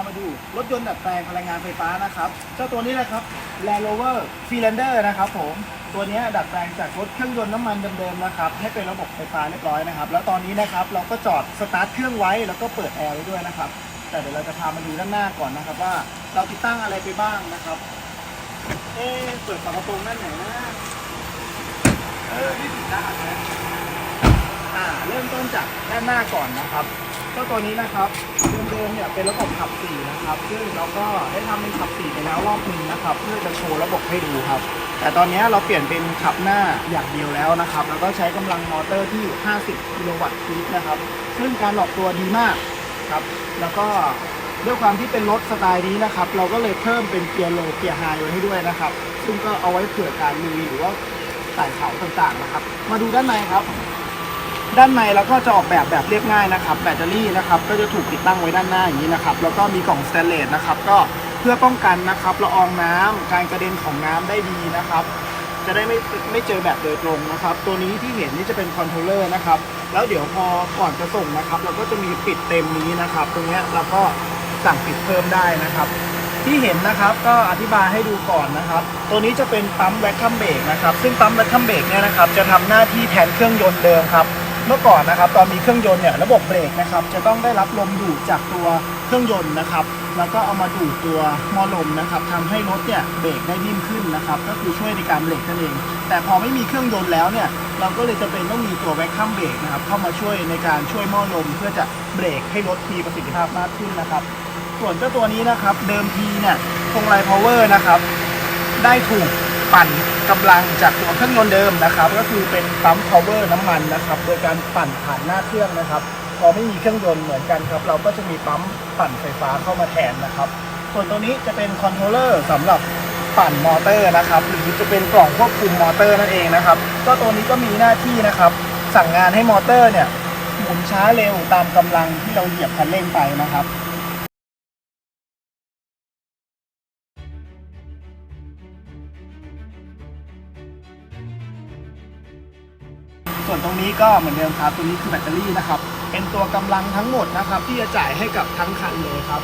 ามาดูรถยนต์ดัดแปลงพลังงานไฟฟ้านะครับเจ้าตัวนี้นะครับ Land Rover Freelander นะครับผมตัวนี้ดัดแปลงจากรถเครื่องยนต์น้ำมันเดิมๆนะครับให้เป็นระบบไฟฟ้าเรียบร้อยนะครับ แล้วตอนนี้นะครับเราก็จอดสตาร์ทเครื่องไว้แล้วก็เปิดแอร์ไว้ด้วยนะครับ แต่เดี๋ยวเราจะพามาดูด้านหน้าก่อนนะครับ ว่าเราติดตั้งอะไรไปบ้างนะครับเอ๊เปิดฝากระโปรงด้านไหนนะเออนี่ติดได้นะอ่าเริ่มต้นจากด้านหน้าก่อนนะครับ เจ้าตัวนี้นะครับเดิมๆเนี่ยเป็นระบบขับสี่นะครับ ซึ่งเราก็ได้ทำเป็นขับสี่ไปแล้วรอบหนึงนะครับ เพื่อจะโชว์ระบบให้ดูครับ แต่ตอนนี้เราเปลี่ยนเป็นขับหน้าอย่างเดียวแล้วนะครับ แล้วก็ใช้กำลังมอเตอร์ที่ 50 กิโลวัตต์ปีกนะครับ ซึ่งการออกตัวดีมากครับ แล้วก็ด้วยความที่เป็นรถสไตล์นี้นะครับ เราก็เลยเพิ่มเป็นเกียร์โลเกียร์ไฮไว้ให้ด้วยนะครับ ซึ่งก็เอาไว้เผื่อการลุยหรือว่าไต่เขาต่างๆนะครับ มาดูด้านในครับ ด้านในเราก็จะออกแบบแบบเรียบง่ายนะครับ แบตเตอรี่นะครับก็จะถูกติดตั้งไว้ด้านหน้าอย่างนี้นะครับ แล้วก็มีกล่องสแตนเลสนะครับ ก็เพื่อป้องกันนะครับละอองน้ำการกระเด็นของน้ำได้ดีนะครับ จะได้ไม่ไม่เจอแบบโดยตรงนะครับ ตัวนี้ที่เห็นนี่จะเป็นคอนโทรลเลอร์นะครับ แล้วเดี๋ยวพอก่อนจะส่งนะครับ เราก็จะมีปิดเต็มนี้นะครับ ตรงนี้เราก็สั่งปิดเพิ่มได้นะครับ ที่เห็นนะครับก็อธิบายให้ดูก่อนนะครับ ตัวนี้จะเป็นปั๊มแวคคัมเบรกนะครับ ซึ่งปั๊มแวคคัมเบรกเนี่ยนะครับ จะทำหน้าที่แทนเครื่องยนต์เดิมครับ เมื่อก่อนนะครับ ตอนมีเครื่องยนต์เนี่ยระบบเบรกนะครับ จะต้องได้รับลมดูดจากตัวเครื่องยนต์นะครับ แล้วก็เอามาดูดตัวมอลมนะครับทำให้รถเนี่ยเบรกได้นิ่มขึ้นนะครับ ก็คือช่วยในการเบรกนั่นเอง แต่พอไม่มีเครื่องยนต์แล้วเนี่ย เราก็เลยจะเป็นต้องมีตัวแวคคัมเบรกนะครับ เข้ามาช่วยในการช่วยมอลม เพื่อจะเบรกให้รถมีประสิทธิภาพมากขึ้นนะครับ ส่วนเจ้าตัวนี้นะครับ เดิมทีเนี่ยพวงไลพาวเวอร์นะครับ ได้ถูกปั่นกำลังจากตัวเครื่องยนต์เดิมนะครับ ก็คือเป็นปั๊ม power น้ำมันนะครับ โดยการปั่นผ่านหน้าเครื่องนะครับพอไม่มีเครื่องยนต์เหมือนกันครับ เราก็จะมีปั๊มปั่นไฟฟ้าเข้ามาแทนนะครับ ส่วนตัวนี้จะเป็นคอนโทรลเลอร์สำหรับปั่นมอเตอร์นะครับหรือจะเป็นกล่องควบคุมมอเตอร์นั่นเองนะครับ ก็ตัวนี้ก็มีหน้าที่นะครับ สั่งงานให้มอเตอร์เนี่ยหมุนช้าเร็วตามกำลังที่เราเหยียบคันเร่งไปนะครับ วนตรงนี้ก็เหมือนเดิมครับตัวนี้คือแบตเตอรี่นะครับ เป็นตัวกำลังทั้งหมดนะครับ ที่จะจ่ายให้กับทั้งคันเลยครับ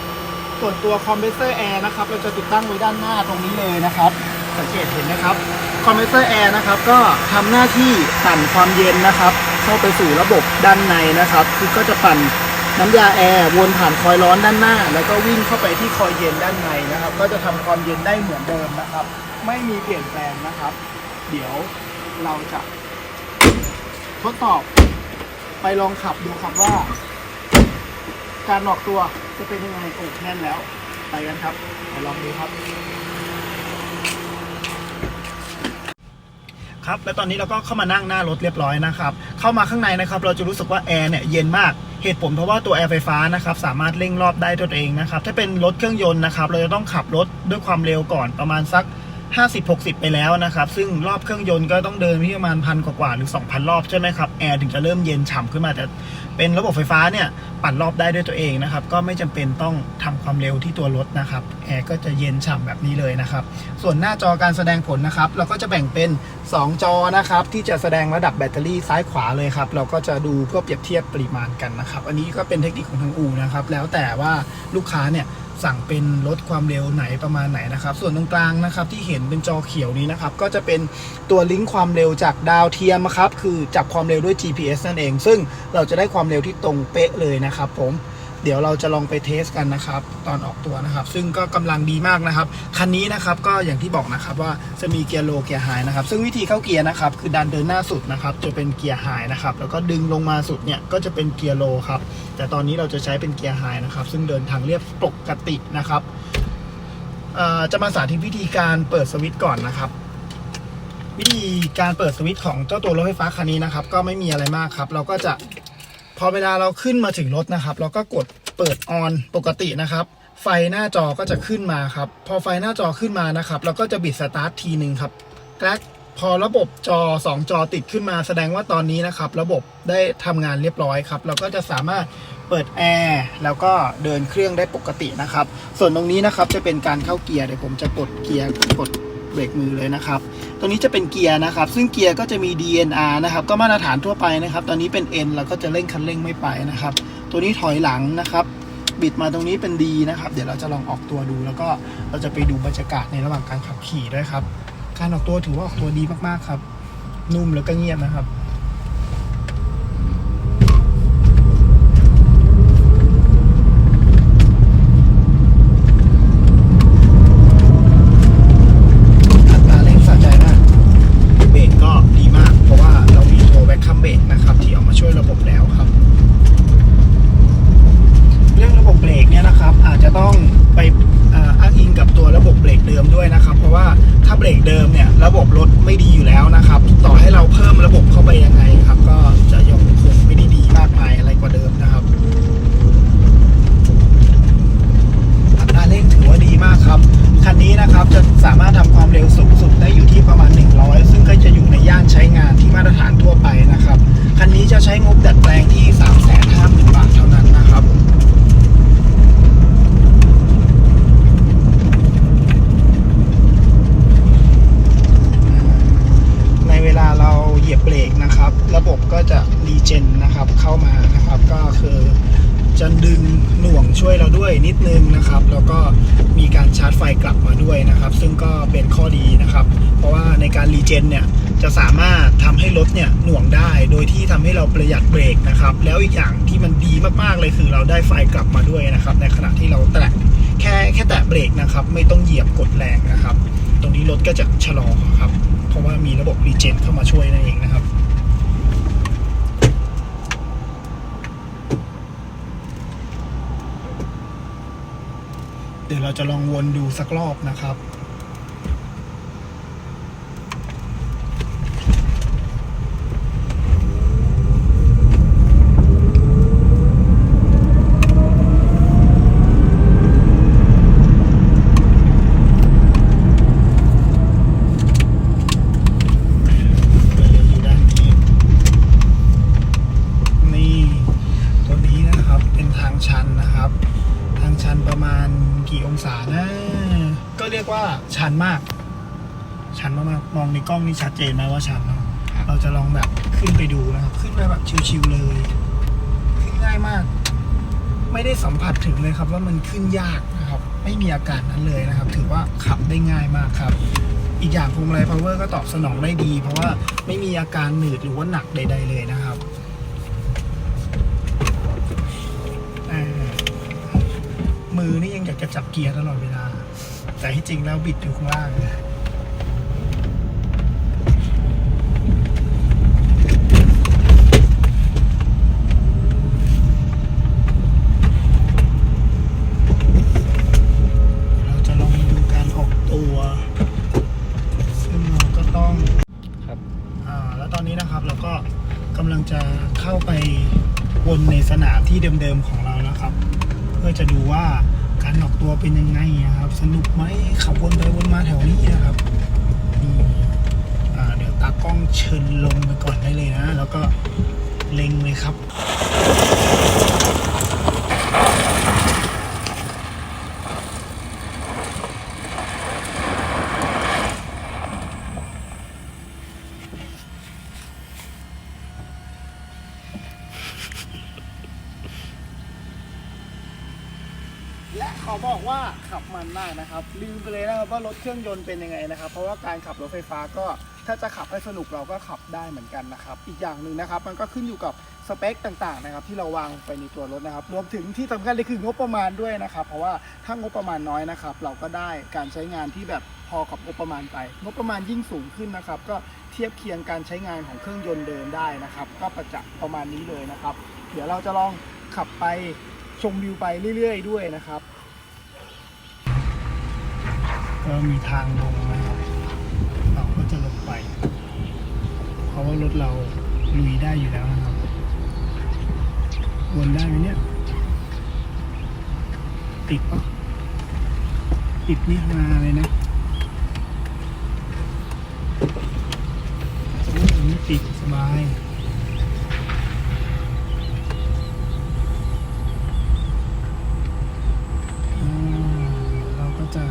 ส่วนตัวคอมเพรสเซอร์แอร์นะครับเราจะติดตั้งไว้ด้านหน้าตรงนี้เลยนะครับ สังเกตเห็นนะครับคอมเพรสเซอร์แอร์นะครับก็ทำหน้าที่ปั่นความเย็นนะครับ เข้าไปสู่ระบบด้านในนะครับ คือก็จะปั่นน้ำยาแอร์วนผ่านคอยร้อนด้านหน้า แล้วก็วิ่งเข้าไปที่คอยเย็นด้านในนะครับ ก็จะทำความเย็นได้เหมือนเดิมนะครับ ไม่มีเปลี่ยนแปลงนะครับ เดี๋ยวเราจะ ทดสอบ ไปลองขับดูครับว่า การออกตัวจะเป็นยังไงโอ้แน่นแล้ว ไปกันครับไปลองดูครับ ครับและตอนนี้เราก็เข้ามานั่งหน้ารถเรียบร้อยนะครับ เข้ามาข้างในนะครับ เราจะรู้สึกว่าแอร์เนี่ยเย็นมากเหตุผลเพราะว่าตัวแอร์ไฟฟ้านะครับสามารถเร่งรอบได้ตัวเองนะครับถ้าเป็นรถเครื่องยนต์นะครับเราจะต้องขับรถด้วยความเร็วก่อนประมาณสัก 50-60 ไปแล้วนะครับ ซึ่งรอบเครื่องยนต์ก็ต้องเดินที่ประมาณพันกว่าหรือ 2,000 รอบใช่ไหมครับ แอร์ถึงจะเริ่มเย็นฉ่ำขึ้นมาแต่เป็นระบบไฟฟ้าเนี่ย ปั่นรอบได้ด้วยตัวเองนะครับ ก็ไม่จำเป็นต้องทำความเร็วที่ตัวรถนะครับแอร์ก็จะเย็นฉ่ำแบบนี้เลยนะครับ ส่วนหน้าจอการแสดงผลนะครับ เราก็จะแบ่งเป็น 2 จอนะครับ ที่จะแสดงระดับแบตเตอรี่ซ้ายขวาเลยครับ เราก็จะดูเพื่อเปรียบเทียบปริมาณกันนะครับ อันนี้ก็เป็นเทคนิคของทางอู่นะครับ แล้วแต่ว่าลูกค้าเนี่ยสั่งเป็นลดความเร็วไหนประมาณไหนนะครับ ส่วนตรงกลางนะครับที่เห็นเป็นจอเขียวนี้นะครับ ก็จะเป็นตัวลิงก์ความเร็วจากดาวเทียมครับ คือจับความเร็วด้วย GPS นั่นเอง ซึ่งเราจะได้ความเร็วที่ตรงเป๊ะเลยนะครับผมเดี๋ยวเราจะลองไปเทสกันนะครับ ตอนออกตัวนะครับ ซึ่งก็กำลังดีมากนะครับ คันนี้นะครับก็อย่างที่บอกนะครับว่าจะมีเกียร์โลเกียร์ไฮนะครับ ซึ่งวิธีเข้าเกียร์นะครับ คือดันเดินหน้าสุดนะครับ จะเป็นเกียร์ไฮนะครับ แล้วก็ดึงลงมาสุดเนี่ยก็จะเป็นเกียร์โลครับ แต่ตอนนี้เราจะใช้เป็นเกียร์ไฮนะครับ ซึ่งเดินทางเรียบปกตินะครับจะมาสาธิตวิธีการเปิดสวิตช์ก่อนนะครับวิธีการเปิดสวิตช์ของเจ้าตัวรถไฟฟ้าคันนี้นะครับ ก็ไม่มีอะไรมากครับ เราก็จะ พอเวลาเราขึ้นมาถึงรถนะครับ เราก็กดเปิดออนปกตินะครับ ไฟหน้าจอก็จะขึ้นมาครับ พอไฟหน้าจอขึ้นมานะครับ เราก็จะบิดสตาร์ททีหนึ่งครับแกลกพอระบบจอ 2 จอติดขึ้นมาแสดงว่าตอนนี้นะครับ ระบบได้ทำงานเรียบร้อยครับ เราก็จะสามารถเปิดแอร์แล้วก็เดินเครื่องได้ปกตินะครับ ส่วนตรงนี้นะครับจะเป็นการเข้าเกียร์เดี๋ยวผมจะกดเกียร์กด เบรกมือเลยนะครับ ตรงนี้จะเป็นเกียร์นะครับ ซึ่งเกียร์ก็จะมี DNR นะครับ ก็มาตรฐานทั่วไปนะครับ ตอนนี้เป็น N เราก็จะเร่งคันเร่งไม่ไปนะครับ ตัวนี้ถอยหลังนะครับ บิดมาตรงนี้เป็น D นะครับ เดี๋ยวเราจะลองออกตัวดู แล้วก็เราจะไปดูบรรยากาศในระหว่างการขับขี่ด้วยครับ การออกตัวถือว่าออกตัวดีมากๆครับ นุ่มแล้วก็เงียบนะครับ อัตราเร่งสะใจมาก เบรกก็ดีมาก เพราะว่าเรามีตัวแบ็คคัมเบรกนะครับ ที่เอามาช่วยระบบแล้วครับ เรื่องระบบเบรกเนี่ยนะครับ อาจจะต้องไปอ่าอ้างอิงกับตัวระบบเบรกเดิมด้วยนะครับ เพราะว่าถ้าเบรกเดิมเนี่ยระบบรถไม่ดีอยู่แล้วนะครับ ต่อให้เราเพิ่มระบบเข้าไปยังไงครับ ก็จะยังคงไม่ได้ดีมากมายอะไรกว่าเดิมนะครับ อัตราเร่งถือว่าดีมากครับ คันนี้นะครับจะสามารถทำความเร็วสูงสุดได้อยู่ที่ประมาณ 100 ซึ่งก็จะอยู่ในย่านใช้งานที่มาตรฐานทั่วไปนะครับ คันนี้จะใช้งบดัดแปลงที่ 350,000 บาทเท่านั้นนะครับ ในเวลาเราเหยียบเบรกนะครับ ระบบก็จะรีเจ นะครับเข้ามานะครับก็คือจะดึงหน่วงช่วยเราด้วยนิดนึงนะครับ แล้วก็มีการชาร์จไฟกลับมาด้วยนะครับ ซึ่งก็เป็นข้อดีนะครับ เพราะว่าในการรีเจนเนี่ยจะสามารถทำให้รถเนี่ยหน่วงได้ โดยที่ทำให้เราประหยัดเบรกนะครับ แล้วอีกอย่างที่มันดีมากๆเลยคือเราได้ไฟกลับมาด้วยนะครับ ในขณะที่เราแตะแค่แค่แตะเบรกนะครับ ไม่ต้องเหยียบกดแรงนะครับ ตรงนี้รถก็จะชะลอครับ เพราะว่ามีระบบรีเจนเข้ามาช่วยนั่นเองนะครับ เดี๋ยวเราจะลองวนดูสักรอบนะครับ เดี๋ยวอยู่ด้านนี้ นี่ ตัวนี้นะครับเป็นทางชันนะครับ ทาง ชันประมาณกี่องศานะ ก็เรียกว่าชันมาก ชันมากๆมองในกล้องนี่ชัดเจนไหมว่าชันเนาะเราจะลองแบบขึ้นไปดูนะครับ ขึ้นไปแบบชิวๆเลย ขึ้นง่ายมาก ไม่ได้สัมผัสถึงเลยครับว่ามันขึ้นยากนะครับ ไม่มีอาการนั้นเลยนะครับ ถือว่าขับได้ง่ายมากครับ อีกอย่างพวงมาลัย power ก็ตอบสนองได้ดี เพราะว่าไม่มีอาการหนืดหรือว่าหนักใด ๆ เลยนะครับอ่า มือนี่ยังอยากจะจับเกียร์ตลอดเวลา แต่ที่จริงแล้วบิดอยู่ข้างล่างเราจะลองมาดูการออกตัวซึ่งเราก็ต้องครับอ่าแล้วตอนนี้นะครับเราก็กำลังจะเข้าไปวนในสนามที่เดิมๆของ พื่อจะดูว่าการออกตัวเป็นยังไงนะครับ สนุกไหมขับวนไปวนมาแถวนี้นะครับนี่เดี๋ยวตากล้องเชิญลงไปก่อนได้เลยนะ แล้วก็เล็งเลยครับ และขอบอกว่าขับ มากนะครับลืมไปเลยนะครับว่ารถเครื่องยนต์เป็นยังไงนะครับ เพราะว่าการขับรถไฟฟ้าก็ถ้าจะขับให้สนุกเราก็ขับได้เหมือนกันนะครับ อีกอย่างหนึ่งนะครับ มันก็ขึ้นอยู่กับสเปคต่างๆนะครับ ที่เราวางไปในตัวรถนะครับ รวมถึงที่สำคัญเลยคืองบประมาณด้วยนะครับ เพราะว่าถ้างบประมาณน้อยนะครับ เราก็ได้การใช้งานที่แบบพอกับงบประมาณไปงบประมาณยิ่งสูงขึ้นนะครับ ก็เทียบเคียงการใช้งานของเครื่องยนต์เดิมได้นะครับ ก็ประจักษ์ประมาณนี้เลยนะครับ เดี๋ยวเราจะลองขับไปชมวิวไปเรื่อย ๆ ด้วยนะครับ ก็มีทางลงนะครับเราก็จะลงไป เพราะว่ารถเราลุยได้อยู่แล้วนะครับวนได้ไหมเนี่ย ติดปะติดนี่มาเลยนะโอ้ยไม่ติดสบาย อ่าเราก็จะ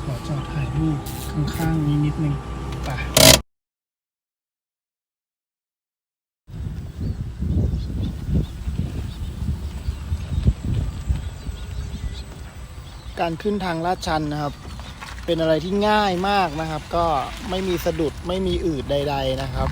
ขอจอดถ่ายรูปข้างๆนี้นิดนึงไป การขึ้นทางลาดชันนะครับ เป็นอะไรที่ง่ายมากนะครับ ก็ไม่มีสะดุดไม่มีอืดใด ๆนะครับ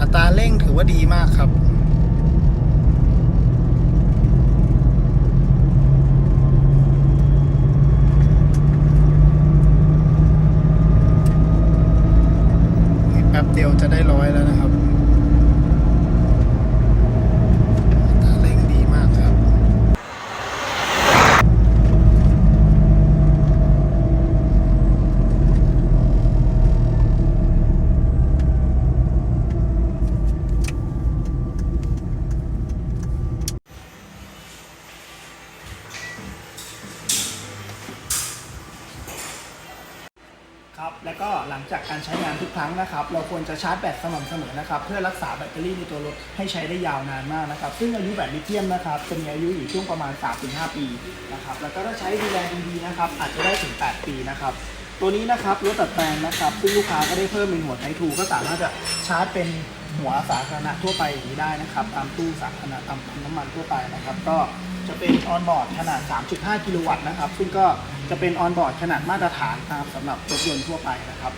อัตราเร่งถือว่าดีมากครับ แป๊บเดียว จะได้ร้อยแล้วนะครับ อัตราเร่งดีมากครับ ครับแล้วก็หลังจากการใช้งานทุกครั้งนะครับ เราควรจะชาร์จแบตสม่ำเสมอนะครับ เพื่อรักษาแบตเตอรี่ในตัวรถให้ใช้ได้ยาวนานมากนะครับ ซึ่งอายุแบตลิเธียมนะครับจะมีอายุอยู่ช่วงประมาณ 3-5 ปีนะครับแล้วก็ถ้าใช้ดูแลดีๆนะครับ อาจจะได้ถึง 8 ปีนะครับ ตัวนี้นะครับรถตัดแปลงนะครับ ซึ่งลูกค้าก็ได้เพิ่มเป็นหัวไททูก็สามารถจะชาร์จเป็นหัวสาธารณะทั่วไปอย่างนี้ได้นะครับ ตามตู้สาธารณะตามปั๊มน้ำมันทั่วไปนะครับ ก็จะเป็นออนบอร์ดขนาด 3.5 กิโลวัตต์นะครับ ซึ่งก็ จะเป็นออนบอร์ดขนาดมาตรฐานตามสำหรับรถยนต์ทั่วไปนะครับ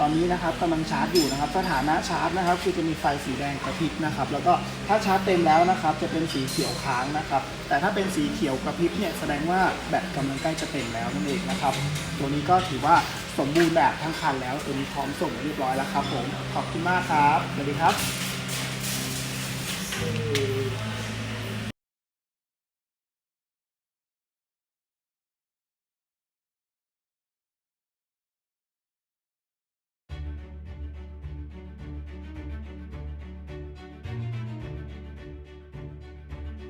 ตอนนี้นะครับกำลังชาร์จอยู่นะครับ สถานะชาร์จนะครับ คือจะมีไฟสีแดงกระพริบนะครับ แล้วก็ถ้าชาร์จเต็มแล้วนะครับ จะเป็นสีเขียวค้างนะครับ แต่ถ้าเป็นสีเขียวกระพริบเนี่ยแสดงว่าแบตกำลังใกล้จะเต็มแล้วนั่นเองนะครับ ตัวนี้ก็ถือว่าสมบูรณ์แบบทั้งคันแล้วตัวนี้พร้อมส่งเรียบร้อยแล้วครับผมขอบคุณมากครับสวัสดีครับ